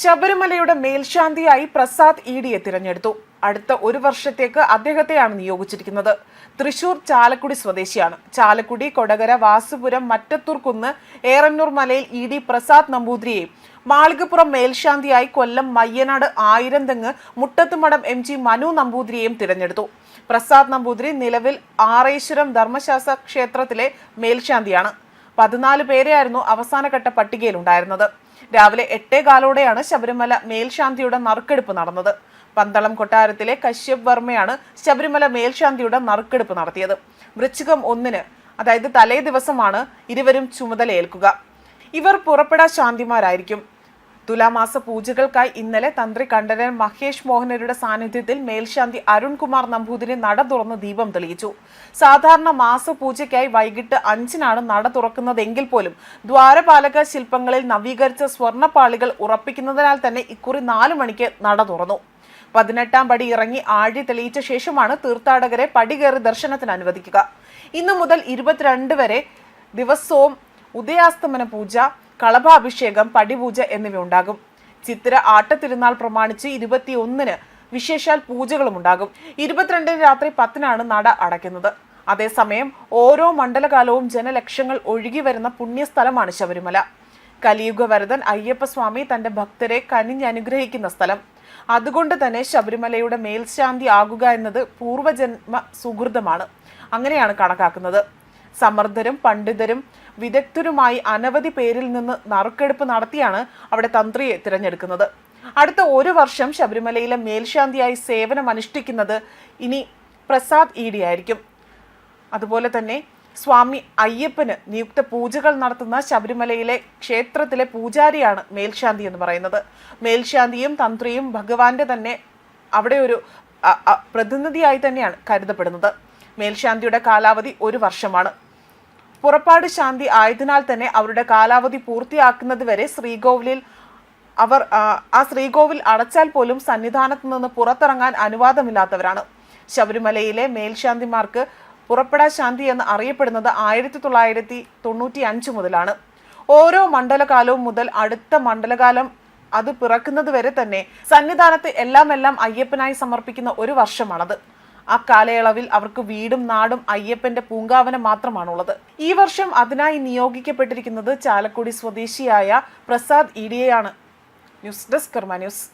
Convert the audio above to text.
ശബരിമലയുടെ മേൽശാന്തിയായി പ്രസാദ് ഇ ഡിയെ തിരഞ്ഞെടുത്തു. അടുത്ത ഒരു വർഷത്തേക്ക് അദ്ദേഹത്തെയാണ് നിയോഗിച്ചിരിക്കുന്നത്. തൃശൂർ ചാലക്കുടി സ്വദേശിയാണ്. ചാലക്കുടി കൊടകര വാസുപുരം മറ്റത്തൂർ കുന്ന് ഏറന്നൂർ മലയിൽ ഇ ഡി പ്രസാദ് നമ്പൂതിരിയെയും മാളികപ്പുറം മേൽശാന്തിയായി കൊല്ലം മയ്യനാട് ആയിരം തെങ്ങ് മുട്ടത്തുമടം എം ജി മനു നമ്പൂതിരിയെയും തിരഞ്ഞെടുത്തു. പ്രസാദ് നമ്പൂതിരി നിലവിൽ ആറേശ്വരം ധർമ്മശാസ്ത്ര ക്ഷേത്രത്തിലെ മേൽശാന്തിയാണ്. പതിനാല് പേരെയായിരുന്നു അവസാനഘട്ട പട്ടികയിലുണ്ടായിരുന്നത്. രാവിലെ എട്ടേ കാലോടെയാണ് ശബരിമല മേൽശാന്തിയുടെ നറുക്കെടുപ്പ് നടന്നത്. പന്തളം കൊട്ടാരത്തിലെ കശ്യപ് വർമ്മയാണ് ശബരിമല മേൽശാന്തിയുടെ നറുക്കെടുപ്പ് നടത്തിയത്. വൃശ്ചികം ഒന്നിന് അതായത് തലേ ദിവസമാണ് ഇരുവരും ചുമതലയേൽക്കുക. ഇവർ പുറപ്പെടാ ശാന്തിമാരായിരിക്കും. തുലാമാസ പൂജകൾക്കായി ഇന്നലെ തന്ത്രി കണ്ഠരൻ മഹേഷ് മോഹനരുടെ സാന്നിധ്യത്തിൽ മേൽശാന്തി അരുൺകുമാർ നമ്പൂതിരി നട തുറന്ന് ദീപം തെളിയിച്ചു. സാധാരണ മാസപൂജയ്ക്കായി വൈകിട്ട് അഞ്ചിനാണ് നട തുറക്കുന്നതെങ്കിൽ പോലും ദ്വാരപാലക ശില്പങ്ങളിൽ നവീകരിച്ച സ്വർണപ്പാളികൾ ഉറപ്പിക്കുന്നതിനാൽ തന്നെ ഇക്കുറി നാലു മണിക്ക് നട തുറന്നു. പതിനെട്ടാം പടി ഇറങ്ങി ആഴി തെളിയിച്ച ശേഷമാണ് തീർത്ഥാടകരെ പടി കയറി ദർശനത്തിന് അനുവദിക്കുക. ഇന്നു മുതൽ ഇരുപത്തിരണ്ട് വരെ ദിവസവും ഉദയാസ്തമന പൂജ കളഭാഭിഷേകം പടിപൂജ എന്നിവ ഉണ്ടാകും ചിത്തിര ആട്ടത്തിരുന്നാൾ പ്രമാണിച്ച് ഇരുപത്തിയൊന്നിന് വിശേഷാൽ പൂജകളും ഉണ്ടാകും. ഇരുപത്തിരണ്ടിന് രാത്രി പത്തിനാണ് നട അടയ്ക്കുന്നത്. അതേസമയം ഓരോ മണ്ഡലകാലവും ജനലക്ഷങ്ങൾ ഒഴുകി വരുന്ന പുണ്യസ്ഥലമാണ് ശബരിമല. കലിയുഗ വരദൻ അയ്യപ്പസ്വാമി തന്റെ ഭക്തരെ കനിഞ്ഞനുഗ്രഹിക്കുന്ന സ്ഥലം. അതുകൊണ്ട് തന്നെ ശബരിമലയുടെ മേൽശാന്തി ആകുക എന്നത് പൂർവജന്മ സുഹൃതമാണ്. അങ്ങനെയാണ് കണക്കാക്കുന്നത്. സമർത്ഥരും പണ്ഡിതരും വിദഗ്ധരുമായി അനവധി പേരിൽ നിന്ന് നറുക്കെടുപ്പ് നടത്തിയാണ് അവിടെ തന്ത്രിയെ തിരഞ്ഞെടുക്കുന്നത്. അടുത്ത ഒരു വർഷം ശബരിമലയിലെ മേൽശാന്തിയായി സേവനം അനുഷ്ഠിക്കുന്നത് ഇനി പ്രസാദ് ഇ ഡി ആയിരിക്കും. അതുപോലെ തന്നെ സ്വാമി അയ്യപ്പന് നിയുക്ത പൂജകൾ നടത്തുന്ന ശബരിമലയിലെ ക്ഷേത്രത്തിലെ പൂജാരിയാണ് മേൽശാന്തി എന്ന് പറയുന്നത്. മേൽശാന്തിയും തന്ത്രിയും ഭഗവാന്റെ തന്നെ അവിടെ ഒരു പ്രതിനിധിയായി തന്നെയാണ് കരുതപ്പെടുന്നത്. മേൽശാന്തിയുടെ കാലാവധി ഒരു വർഷമാണ്. പുറപ്പാട് ശാന്തി ആയതിനാൽ തന്നെ അവരുടെ കാലാവധി പൂർത്തിയാക്കുന്നത് വരെ ശ്രീകോവിലിൽ അവർ ആ, ആ ശ്രീകോവിൽ അടച്ചാൽ പോലും സന്നിധാനത്ത് നിന്ന് പുറത്തിറങ്ങാൻ അനുവാദമില്ലാത്തവരാണ്. ശബരിമലയിലെ മേൽശാന്തിമാർക്ക് പുറപ്പെടാ ശാന്തി എന്ന് അറിയപ്പെടുന്നത് ആയിരത്തി തൊള്ളായിരത്തി തൊണ്ണൂറ്റി അഞ്ച് മുതലാണ്. ഓരോ മണ്ഡലകാലവും മുതൽ അടുത്ത മണ്ഡലകാലം അത് പിറക്കുന്നത് വരെ തന്നെ സന്നിധാനത്ത് എല്ലാം എല്ലാം അയ്യപ്പനായി സമർപ്പിക്കുന്ന ഒരു വർഷമാണത്. ആ കാലയളവിൽ അവർക്ക് വീടും നാടും അയ്യപ്പന്റെ പൂങ്കാവനം മാത്രമാണുള്ളത്. ഈ വർഷം അതിനായി നിയോഗിക്കപ്പെട്ടിരിക്കുന്നത് ചാലക്കുടി സ്വദേശിയായ പ്രസാദ് ഇഡിയയാണ് ന്യൂസ് ഡെസ്ക് കർമ്മ ന്യൂസ്.